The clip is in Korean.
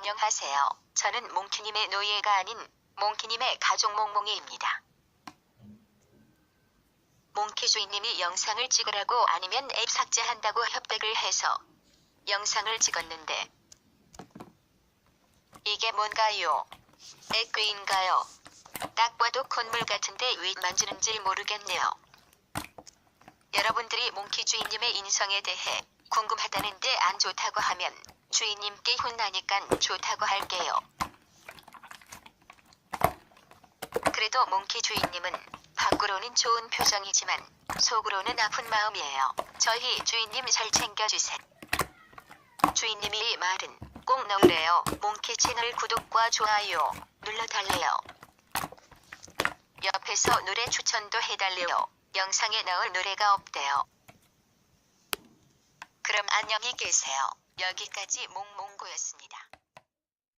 안녕하세요. 저는 몽키님의 노예가 아닌 몽키님의 가족 몽몽이입니다. 몽키 주인님이 영상을 찍으라고 아니면 앱 삭제한다고 협박을 해서 영상을 찍었는데 이게 뭔가요? 액괴인가요? 딱 봐도 콧물 같은데 왜 만지는지 모르겠네요. 여러분들이 몽키 주인님의 인성에 대해 궁금하다는데 안 좋다고 하면 주인님께 혼나니까 좋다고 할게요. 그래도 몽키 주인님은 밖으로는 좋은 표정이지만 속으로는 아픈 마음이에요. 저희 주인님 잘 챙겨주세요. 주인님이 이 말은 꼭 넣으래요. 몽키 채널 구독과 좋아요 눌러달래요. 옆에서 노래 추천도 해달래요. 영상에 넣을 노래가 없대요. 안녕히 계세요. 여기까지 몽몽고였습니다.